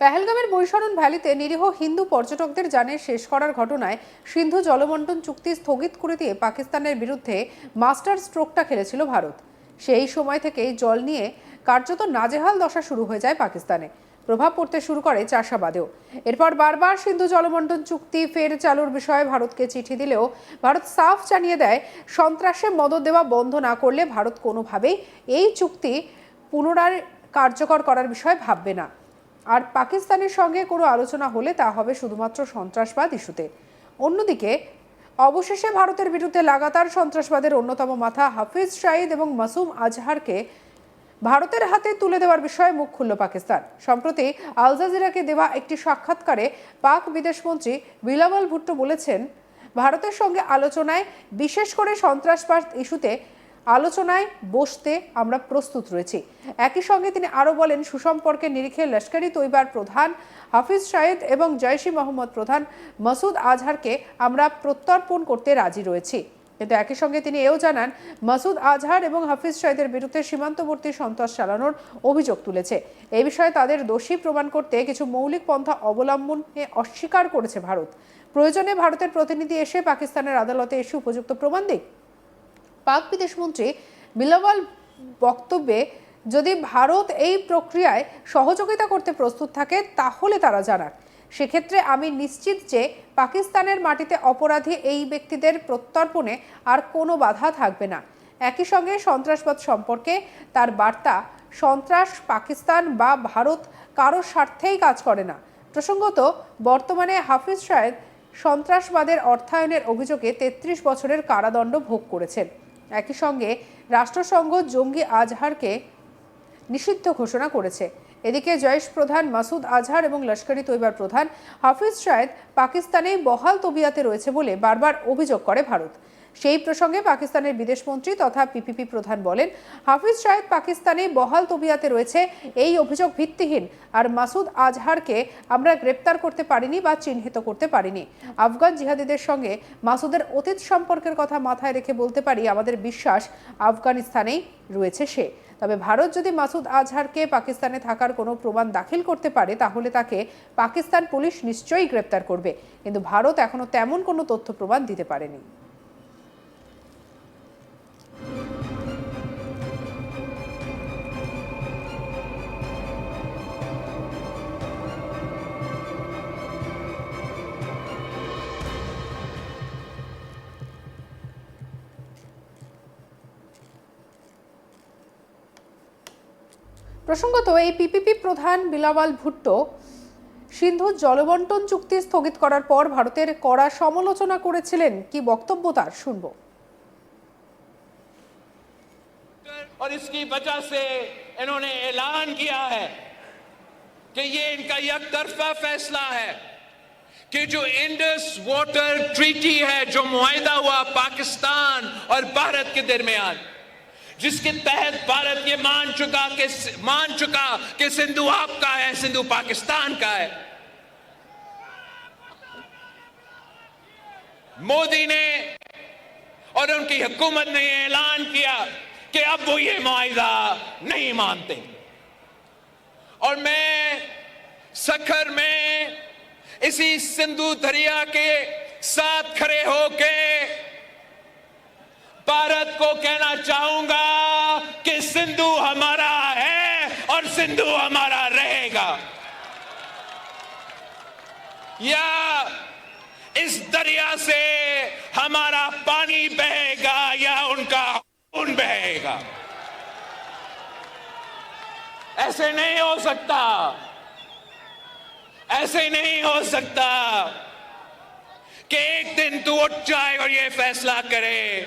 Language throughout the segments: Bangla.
পেহেলগামের বৈশরণ ভ্যালিতে নিরীহ হিন্দু পর্যটকদের জানে শেষ করার ঘটনায় সিন্ধু জলবন্টন চুক্তি স্থগিত করে দিয়ে পাকিস্তানের বিরুদ্ধে মাস্টার স্ট্রোকটা খেলেছিল ভারত। সেই সময় থেকেই জল নিয়ে কার্যত নাজেহাল দশা শুরু হয়ে যায় পাকিস্তানে। প্রভাব পড়তে শুরু করে চাষাবাদেও। এরপর বারবার সিন্ধু জলবন্টন চুক্তি ফের চালুর বিষয়ে ভারতকে চিঠি দিলেও ভারত সাফ জানিয়ে দেয়, সন্ত্রাসে মদত দেওয়া বন্ধ না করলে ভারত কোনোভাবেই এই চুক্তি পুনরায় কার্যকর করার বিষয়ে ভাববে না। আর পাকিস্তানের সঙ্গে কোনো আলোচনা হলে তা হবে শুধুমাত্র সন্ত্রাসবাদ ইস্যুতে। অন্যদিকে, অবশেষে ভারতের বিরুদ্ধে লাগাতার সন্ত্রাসবাদের অন্যতম মাথা হাফিজ শাহিদ এবং মাসুম আজহারকে ভারতের হাতে তুলে দেওয়ার বিষয়ে মুখ খুলল পাকিস্তান। সম্প্রতি আল জাজিরাকে দেওয়া একটি সাক্ষাৎকারে পাক বিদেশমন্ত্রী বিলাওয়াল ভুট্টো বলেছেন, ভারতের সঙ্গে আলোচনায় বিশেষ করে সন্ত্রাসবাদ ইস্যুতে আলোচনায় বসতে আমরা প্রস্তুত রয়েছি। একই সঙ্গে তিনি আরও বলেন সুসম্পর্কের নিরিখে লস্করি তৈবার প্রধান হাফিজ শাহিদ এবং জয়শি মোহাম্মদ প্রধান মাসুদ আজহারকে আমরা প্রত্যর্পণ করতে রাজি রয়েছি। কিন্তু একই সঙ্গে তিনি এও জানান, মাসুদ আজহার এবং হাফিজ শাহিদের বিরুদ্ধে সীমান্তবর্তী সন্ত্রাস চালানোর অভিযোগ তুলেছে। এই বিষয়ে তাদের দোষী প্রমাণ করতে কিছু মৌলিক পন্থা অবলম্বনে অস্বীকার করেছে ভারত। প্রয়োজনে ভারতের প্রতিনিধি এসে পাকিস্তানের আদালতে এসে উপযুক্ত প্রমাণ দিক। পাক বিদেশমন্ত্রী বিলাওয়াল বক্তব্যে যদি ভারত এই প্রক্রিয়ায় সহযোগিতা করতে প্রস্তুত থাকে, তাহলে তারা জানান, সেক্ষেত্রে আমি নিশ্চিত যে পাকিস্তানের মাটিতে অপরাধী এই ব্যক্তিদের প্রত্যর্পণে আর কোনো বাধা থাকবে না। একই সঙ্গে সন্ত্রাসবাদ সম্পর্কে তার বার্তা, সন্ত্রাস পাকিস্তান বা ভারত কারও স্বার্থেই কাজ করে না। প্রসঙ্গত, বর্তমানে হাফিজ সাহেদ সন্ত্রাসবাদের অর্থায়নের অভিযোগে তেত্রিশ বছরের কারাদণ্ড ভোগ করেছেন। একই সঙ্গে রাষ্ট্রসংঘ জঙ্গি আজহারকে নিষিদ্ধ ঘোষণা করেছে। এদিকে জয়েশ প্রধান মাসুদ আজহার এবং লস্করি তৈবার প্রধান হাফিজ শায়েদ পাকিস্তানে বহাল তবিয়াতে রয়েছে বলে বারবার অভিযোগ করে ভারত। সেই প্রসঙ্গে পাকিস্তানের বিদেশমন্ত্রী তথা পিপিপি প্রধান বলেন, হাফিজ শাহেদ পাকিস্তানে বহাল তবিয়াতে রয়েছে, এই অভিযোগ ভিত্তিহীন। আর মাসুদ আজহারকে আমরা গ্রেপ্তার করতে পারিনি বা চিহ্নিত করতে পারিনি। আফগান জিহাদিদের সঙ্গে মাসুদের অতীত সম্পর্কের কথা মাথায় রেখে বলতে পারি, আমাদের বিশ্বাস আফগানিস্তানেই রয়েছে সে। তবে ভারত যদি মাসুদ আজহারকে পাকিস্তানে থাকার কোনো প্রমাণ দাখিল করতে পারে, তাহলে তাকে পাকিস্তান পুলিশ নিশ্চয়ই গ্রেপ্তার করবে। কিন্তু ভারত এখনও তেমন কোনো তথ্য প্রমাণ দিতে পারেনি। প্রসঙ্গত এই পিপিপি প্রধান বিলাওয়াল ভুট্টো সিন্ধু জলবন্টন চুক্তি স্থগিত করার পর ভারতের কড়া সমালোচনা করেছিলেন কি বক্তব্য তার শুনবো और इसकी वजह से इन्होंने ऐलान किया है कि ये इनका एक तरफा फैसला है कि जो इंडस वाटर ट्रीटी है जो मुआदा हुआ पाकिस्तान और भारत के दरमियान جس کے تحت بھارت یہ مان چکا کہ مان چکا کہ سندھو آپ کا ہے، سندھو پاکستان کا ہے۔ مودی نے اور ان کی حکومت نے اعلان کیا کہ اب وہ یہ معاہدہ نہیں مانتے۔ اور میں سکھر میں اسی سندھو دریا کے ساتھ کھڑے ہو کے بھارت کو کہنا چاہوں گا کہ سندھو ہمارا ہے اور سندھو ہمارا رہے گا۔ یا اس دریا سے ہمارا پانی بہے گا یا ان کا خون بہے گا۔ ایسے نہیں ہو سکتا۔ ایسے نہیں ہو سکتا کہ ایک دن تو اٹھ جائے اور یہ فیصلہ کرے۔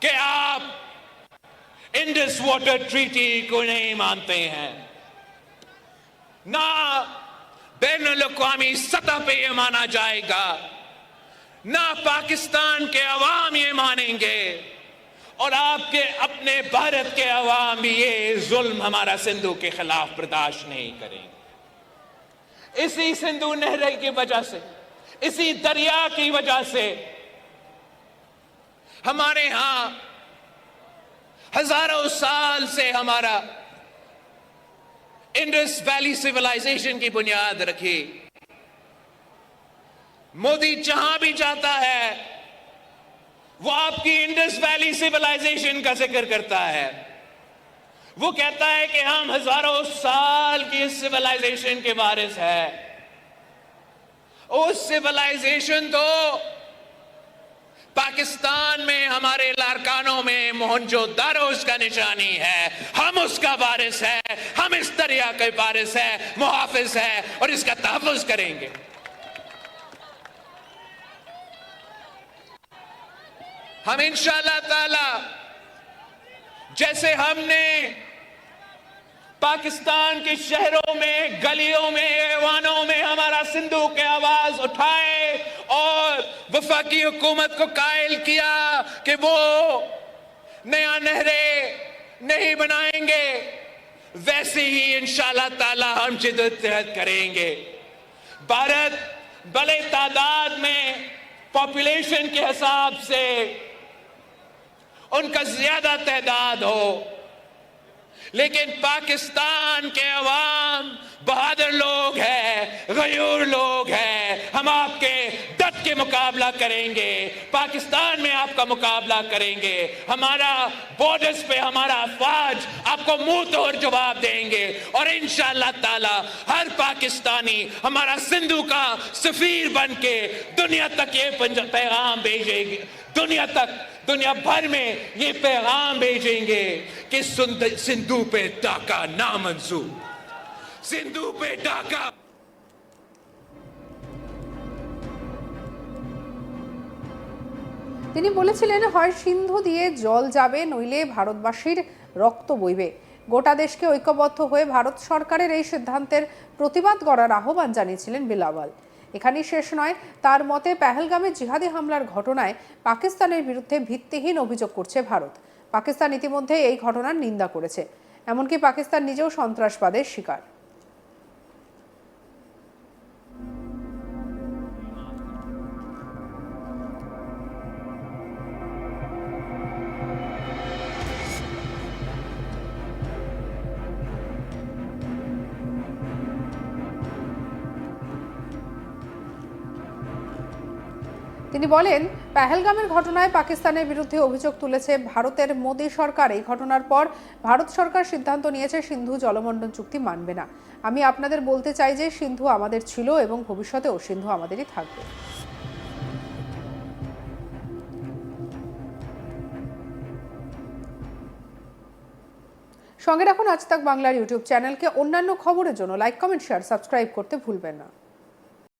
کہ آپ انڈس واٹر ٹریٹی کو نہیں مانتے ہیں۔ نہ بین الاقوامی سطح پہ یہ مانا جائے گا، نہ پاکستان کے عوام یہ مانیں گے۔ اور آپ کے اپنے بھارت کے عوام بھی یہ ظلم ہمارا سندھو کے خلاف برداشت نہیں کریں گے۔ اسی سندھو نہر کی وجہ سے، اسی دریا کی وجہ سے ہمارے ہاں ہزاروں سال سے ہمارا انڈس ویلی سولاشن کی بنیاد رکھی۔ مودی جہاں بھی جاتا ہے، وہ آپ کی انڈس ویلی سویلائزیشن کا ذکر کرتا ہے۔ وہ کہتا ہے کہ ہم ہزاروں سال کی اس سویلائزیشن کے وارث ہے اس سولاشن تو پاکستان میں، ہمارے لارکانوں میں مہنجو دارو اس کا نشانی ہے، ہم اس کا وارث ہے ہم اس دریا کے وارث ہے محافظ ہے اور اس کا تحفظ کریں گے۔ ہم انشاءاللہ تعالی، جیسے ہم نے پاکستان کے شہروں میں، گلیوں میں، ایوانوں میں، ہمارے سندھو کے آواز اٹھائے اور وفاقی حکومت کو قائل کیا کہ وہ نیا نہرے نہیں بنائیں گے، ویسے ہی انشاءاللہ تعالی ہم جد و جہد کریں گے۔ بھارت بڑے تعداد میں پاپولیشن کے حساب سے ان کا زیادہ تعداد ہو۔ لیکن پاکستان کے عوام بہادر لوگ ہیں، غیور لوگ ہیں۔ ہم آپ کے ڈٹ کے مقابلہ کریں گے، پاکستان میں آپ کا مقابلہ کریں گے۔ ہمارا بارڈرز پہ، ہمارا افواج آپ کو منہ توڑ جواب دیں گے۔ اور انشاءاللہ تعالی ہر پاکستانی، ہمارا سندھو کا سفیر بن کے دنیا تک یہ پیغام بھیجے گی۔ دنیا تک दुनिया भर में ये पैगाम भेजेंगे कि सुंद- सिंधु पे डाका नामंजूर सिंधु पे डाका তিনি বলেছিলেন হয় সিন্ধু দিয়ে জল যাবে নইলে ভারতবাসীর রক্ত বইবে গোটা দেশকে ঐক্যবদ্ধ হয়ে ভারত সরকারের এই সিদ্ধান্তের প্রতিবাদ করার আহ্বান জানিয়েছিলেন বিলাওয়াল এখানেই শেষ নয়। তার মতে, পেহেলগামে জিহাদি হামলার ঘটনায় পাকিস্তানের বিরুদ্ধে ভিত্তিহীন অভিযোগ করছে ভারত। পাকিস্তান ইতিমধ্যে এই ঘটনার নিন্দা করেছে। এমনকি পাকিস্তান নিজেও সন্ত্রাসবাদের শিকার। তিনি বলেন, পেহেলগামের ঘটনায় পাকিস্তানের বিরুদ্ধে অভিযোগ তুলেছে ভারতের মোদী সরকার। এই ঘটনার পর ভারত সরকার সিদ্ধান্ত নিয়েছে সিন্ধু জলমণ্ডল চুক্তি মানবে না। আমি আপনাদের বলতে চাই যে, সিন্ধু আমাদের ছিল এবং ভবিষ্যতেও সিন্ধু আমাদেরই থাকবে। সঙ্গে রাখুন আজ তাক বাংলার ইউটিউব চ্যানেলকে। অন্যান্য খবরের জন্য লাইক, কমেন্ট, শেয়ার, সাবস্ক্রাইব করতে ভুলবেন না।